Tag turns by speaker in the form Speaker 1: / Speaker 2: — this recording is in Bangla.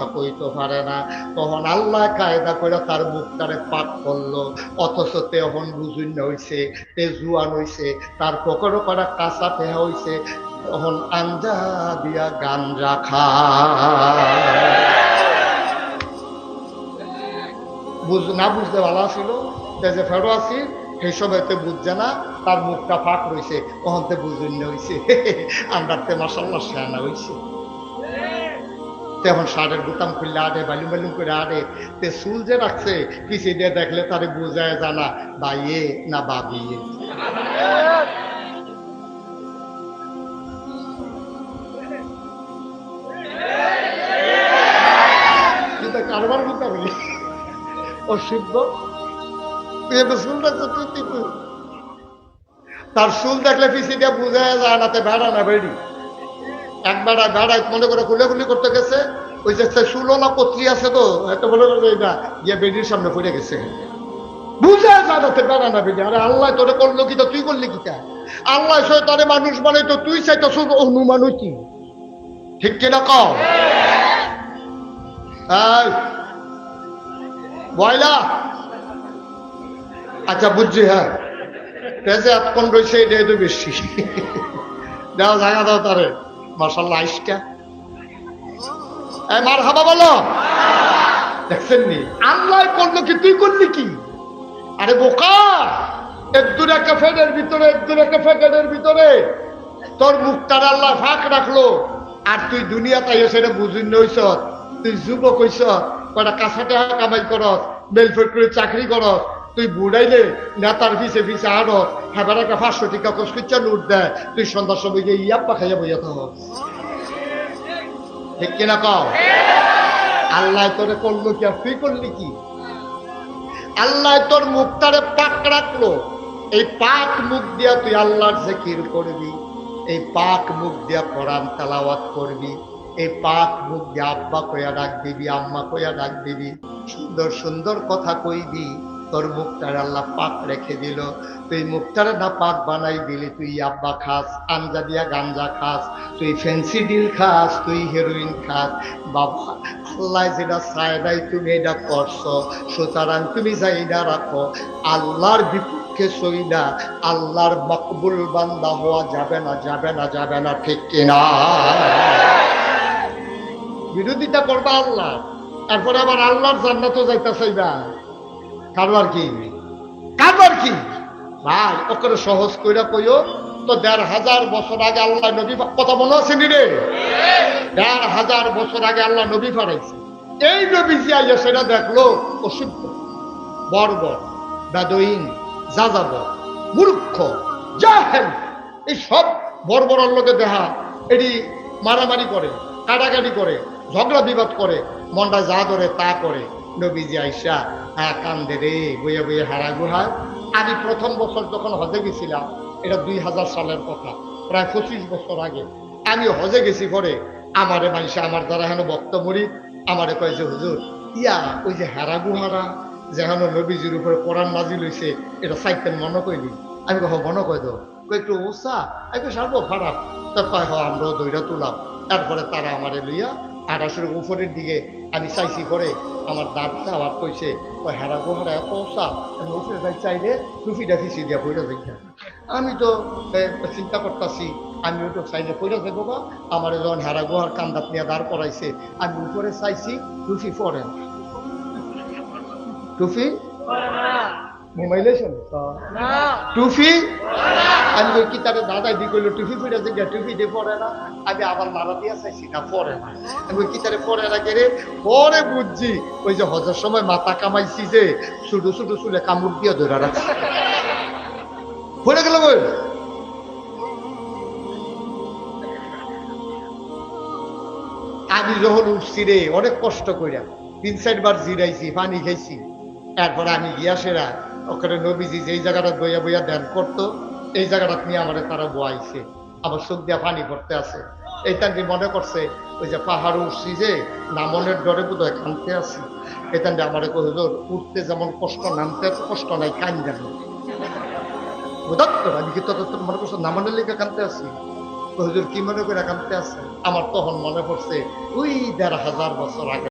Speaker 1: কথা কইতে পারে না। তখন আল্লাহ কায়দা করে তার মুখটারে পাক করল। অথচ তে এখন বুঝুন হইছে তে জুয়ান হইছে, তার পকেটও করা কাঁচা পেহা হইছে, তখন আঞ্জা দিয়া গাঞ্জা খায়। বুঝ, না বুঝতে ভালো ছিল যে ফেরো আছি, সেই সময়তে বুঝছে না, তার মুখটা ফাঁক রয়েছে ওখানতে বুঝুন হয়েছে আমরা তে মাসাল্লাহ সেনা হয়েছে তেমন শার্টের বুতাম খুললে আড়ে বালুম বালুম করে আড়ে তে চুল যে রাখছে পিছিয়ে দিয়ে দেখলে তারে বুঝায় জানা, বাইয়ে না বাবিয়ে। কারবার তুই। তার চুল দেখলে পিছিয়ে দিয়ে বুঝায় যায় না তে না বেড়ি এক বেড়া মনে করে খুলে করতে গেছে, ওই যে সুলনা পত্রী আছে তো এত বলে এটা গিয়ে বেডির সামনে পড়ে গেছে। তোরে করল কি তুই করলি কি মানুষ মানে তুই কি ঠিক কও? আচ্ছা বুঝছি হ্যাঁ। এতক্ষণ রয়েছে এটাই তো বেশি। দাও, জায়গা দাও তারে। মার্শাল্লাহ আইসটা মার হাবা বলো। দেখছেন নি আল্লাহ করল কি, তুই করলি কি? আরে বোকা! একদুর একটা ফেডের ভিতরে একদুর একটা ফ্যাকেটের ভিতরে। তোর মুখটার আল্লাহ ফাঁক রাখল। আর তুই দুনিয়া তাই সেটা বুঝুন নইস তুই যুবক হইস কটা কাঁচা টাকা কামাই করস বেলফেট করে চাকরি করস। তুই বুড়াইলে নেতার পিছে পিছে আড়ত হেবার একটা পাঁচশো টিকা কসকুচ্চা নোট দেয়। তুই সন্ধ্যার সময় গিয়ে ইয়াপ্পা খাইয়া বইয়া থাকস ঠিক কিনা কও? আল্লাহ তোরে করল কি আর তুই করলি কি? আল্লাহ তোর মুখটারে পাক রাখল। এই পাক মুখ দিয়া তুই আল্লাহর জিকির করবি। এই পাক মুখ দিয়া কোরআন তেলাওয়াত করবি। এই পাক মুখ দিয়ে আব্বা কইয়া ডাক দিবি, আম্মা কইয়া ডাক দিবি। সুন্দর সুন্দর কথা কইবি। তোর মুখটার আল্লাহ পাক রেখে দিল। তুই মুখটারে না পাক বানাই দিলি তুই আব্বা খাস আঞ্জা দিয়া গাঞ্জা খাস তুই ফেন্সি ডিল খাস তুই হেরোইন খাস। বাবা আল্লাহ যেটা চায় নাই তুমি এটা করছ সুতরাং তুমি যাই না রাখো আল্লাহর বিপক্ষে সই না আল্লাহর মকবুল বান্দা হওয়া যাবে না যাবে না যাবে না ঠিক কিনা বিরোধিতা করবা আল্লাহ তারপরে আবার আল্লাহর জান্নাতও যাইতা চাইবা কারবার কি? কারবার কি? ভাই, ওকে সহজ কইরা কইও, তো দেড় হাজার বছর আগে আল্লাহ নবী কথা মনে আছে নি রে? দেড় হাজার বছর আগে আল্লাহ নবী ফারাইছে এই নবী যে আইয়া সেটা দেখল, অশুদ্ধ, বর্বর বেদইন যাযাব মূর্খ, জাহেল, এই সব বর্বরের লোকে দেখা এটি মারামারি করে, কাটাকাটি করে, ঝগড়া বিবাদ করে, মনটা যা ধরে তা করে। নবীজি আইসা হ্যাঁ কান্দে রে, বইয়ে বইয়ে হারা গুহায় আমি প্রথম বছর যখন হজে গেছিলাম, এটা দুই হাজার সালের কথা, প্রায় পঁচিশ বছর আগে। আমি হজে গেছি করে আমারে মানুষে আমার দ্বারা হেন বক্তমরি আমারে কয় যে, হুজুর, ইয়া, ওই যে হেরা গুহারা যেখানে নবীজির উপরে কোরআন নাজিল হইছে, এটা সাইতেন মনে কইলি? আমি কহ মনে কই দো একটু উৎসাহ আমি সারবো খারাপ তা কয়, হ, আমরাও দইরা তুলাম। তারপরে তারা আমারে লইয়া আড়াইশোর উপরের দিকে আমি চাইছি করে আমার দাঁতটা আবার কইছে ওই হেরা গোহারা এত উৎসাহ আমি উপরে যাই চাইলে টুপিটা ফিসি দিয়া পইরা যাই আমি তো চিন্তা করতেছি আমি ওটা চাইলে পইরা যাব বা আমার যখন হেরা গুহার কান্দাত নিয়ে দাঁড় করাইছে আমি উপরে চাইছি টুপি পরে না। টুপি মোবাইলে শুনে টুপি? আমি ওই কিতাবে দাদাই দি কইলো টুপি ফিরে যে টুপি দিয়ে পরে না। আমি আবার মারা দিয়া চাইছি না পরে না। আমি ওই কিতাবে পরে না গেলে পরে বুঝছি, ওই যে হজের সময় মাথা কামাইছি যে ছোট ছোট চুলে কামড় দিয়ে ধরে রাখছি। পড়ে গেল বই? আমি যখন উঠছি রে, অনেক কষ্ট কইরা, তিন চারবার জিরাইছি, পানি খাইছি। তারপরে আমি গিয়া সেরা, ওখানে নবীজি যেই জায়গাটা বইয়া বইয়া ধ্যান করতো এই জায়গাটা নিয়ে আমার তারা বয়াইছে। আমার চোখ দিয়া পানি পড়তে আছে। এই তান্ডি মনে করছে, ওই যে পাহাড় উঠছি যে, নামনের ডরে বোধ হয় কানতে আছি। এই তান্ডি আমার হুজুর উঠতে যেমন কষ্ট, নামতে কষ্ট নাই কান জানি আমি কি তত মনে করছ, নামানের লিখে কানতে আছি। হুজুর, কি মনে করে কানতে আছে? আমার তখন মনে পড়ছে, ওই দেড় হাজার বছর আগে